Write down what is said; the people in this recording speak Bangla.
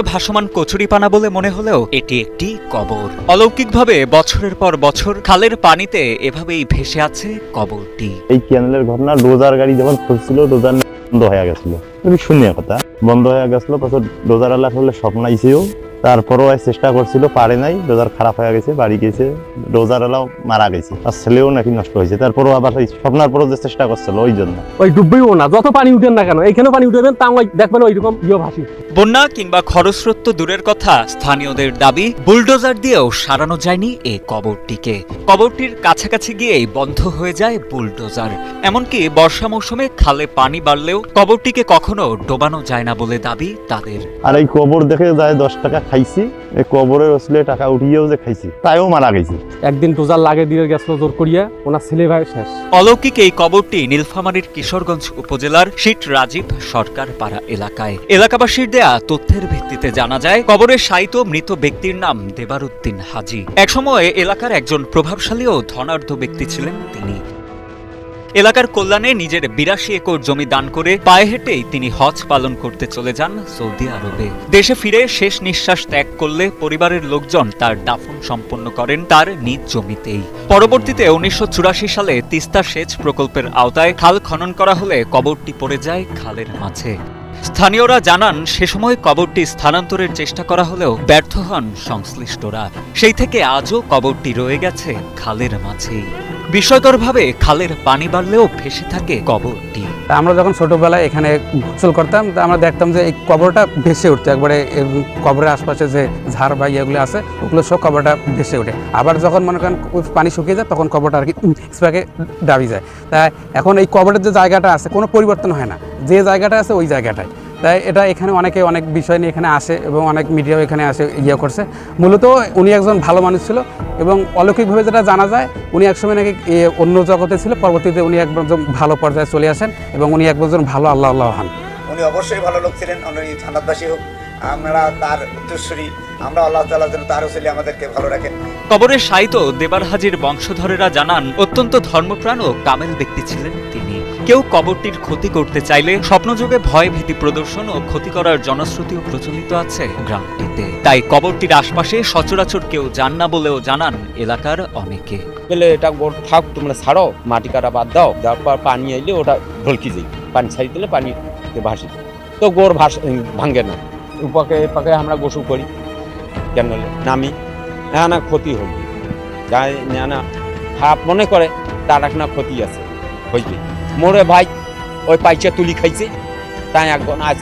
ভাসমান কচুরিপানা বলে মনে হলেও এটি একটি কবর। অলৌকিকভাবে বছরের পর বছর খালের পানিতে এভাবেই ভেসে আছে কবরটি। এই ক্যানেলের ঘটনা, রোজার গাড়ি যখন খুলছিল, রোজার বন্ধ হয়ে গেছিল। শুনিয়া কথা, বন্ধ হয়ে গেছিল, তারপর ডোজার আল্লাহ স্বপ্ন আইসেও তারপরও আর চেষ্টা করছিল পারে নাই ডোজার খারাপ হয়ে গেছে বাড়ি গেছে ডোজার আলাও মারা গেছে আর ছেলেও নাকি নষ্ট হয়েছে তারপরও আবার এই স্বপ্নার পরও যে চেষ্টা করছিল ওই জন্য। ওই ডুববেও না যত পানি উঠেন না কেন এইখানে পানি উঠেবেন তা ওই দেখবেন ওইরকম ইয়ে ভাসি। বন্যা কিংবা খরস্রোত তো দূরের কথা স্থানীয়দের দাবি বুলডোজার দিয়েও সারানো যায়নি এই কবরটিকে। কবরটির কাছাকাছি গিয়েই বন্ধ হয়ে যায় বুলডোজার। এমনকি বর্ষা মৌসুমে খালে পানি বাড়লেও কবরটিকে কখনো ডোবানো যায় না বলে দাবি তাদের। আর এই কবর দেখে যায় দশ টাকা খাইছি এই কবরের আসলে টাকা উঠিয়েও যে খাইছি তাইও মারা গেছে। একদিন ডোজার লাগে দিয়ে গেছিল জোর করিয়া ওনার ছেলে ভাই শেষ। অলৌকিক এই কবরটি নীলফামারীর কিশোরগঞ্জ উপজেলার শীত রাজীব সরকার পাড়া এলাকায়। এলাকাবাসীর দেয়া তথ্যের ভিত্তিতে জানা যায় কবরের শায়িত মৃত ব্যক্তির নাম দেবারুদ্দিন হাজি। একসময় এলাকার একজন প্রভাবশালী ও ধনাঢ্য ব্যক্তি ছিলেন তিনি। এলাকার কল্যাণে নিজের বিরাশি একর জমি দান করে পায়ে হেঁটেই তিনি হজ পালন করতে চলে যান সৌদি আরবে। দেশে ফিরে শেষ নিঃশ্বাস ত্যাগ করলে পরিবারের লোকজন তার দাফন সম্পন্ন করেন তার নিজ জমিতেই। পরবর্তীতে উনিশশো চুরাশি সালে তিস্তা সেচ প্রকল্পের আওতায় খাল খনন করা হলে কবরটি পড়ে যায় খালের মাঝে। স্থানীয়রা জানান, সে সময় কবরটি স্থানান্তরের চেষ্টা করা হলেও ব্যর্থ হন সংশ্লিষ্টরা। সেই থেকে আজও কবরটি রয়ে গেছে খালের মাঝেই। বিস্ময়করভাবে খালের পানি বাড়লেও ভেসে থাকে কবরটি। আমরা যখন ছোটবেলায় এখানে গোসল করতাম, তা আমরা দেখতাম যে এই কবরটা ভেসে উঠছে। একবারে কবরের আশপাশে যে ঝাড় বা ইয়েগুলো আছে, ওগুলো সব কবরটা ভেসে ওঠে। আবার যখন মনে করেন পানি শুকিয়ে যায়, তখন কবরটা আর কি দাবি যায়। তাই এখন এই কবরের যে জায়গাটা আছে, কোনো পরিবর্তন হয় না। যে জায়গাটা আছে ওই জায়গাটায়। তাই এটা এখানে অনেকে অনেক বিষয় নিয়ে এখানে আসে এবং অনেক মিডিয়াও এখানে আসে ইয়ে করছে। মূলত উনি একজন ভালো মানুষ ছিল এবং অলৌকিকভাবে যেটা জানা যায় উনি একসময় নাকি অন্য জগতে ছিল পরবর্তীতে উনি একজন ভালো পর্যায়ে চলে আসেন এবং উনি একজন ভালো আল্লাহ আল্লাহ হন। উনি অবশ্যই ভালো লোক ছিলেন উনি জান্নাতবাসী হোক। আমরা তার উত্তরসূরি আমরা আল্লাহ তাআলা যেন তার ছেলে আমাদেরকে ভালো রাখেন। কবরের সাহিত্য দেবার হাজির বংশধরেরা জানান অত্যন্ত ধর্মপ্রাণ ও কামেল ব্যক্তি ছিলেন তিনি। কেউ কবরটির ক্ষতি করতে চাইলে স্বপ্নযোগে ভয় ভীতি প্রদর্শন ও ক্ষতি করার জনশ্রুতিও প্রচলিত আছে গ্রামটিতে। তাই কবরটির আশপাশে সচরাচর কেউ যান না বলেও জানান এলাকার অনেকে। বলে, এটা গোর থাক, তোমরা ছাড়ো, মাটি কাটা বাদ দাও। তারপর পানি আইলে ওটা ঢলকি যাই পানি ছাড়ি দিলে পানি ভাসি তো গোর ভাস ভাঙ্গে না। উপাকে পাকে আমরা গোসু করি। কেন নামি। না না ক্ষতি হবে যাই না না খারাপ মনে করে, তার এক না ক্ষতি আছে। হইবে মোরে ভাই ওই পাইচা তুলি খাইছে। তাই একজন আজ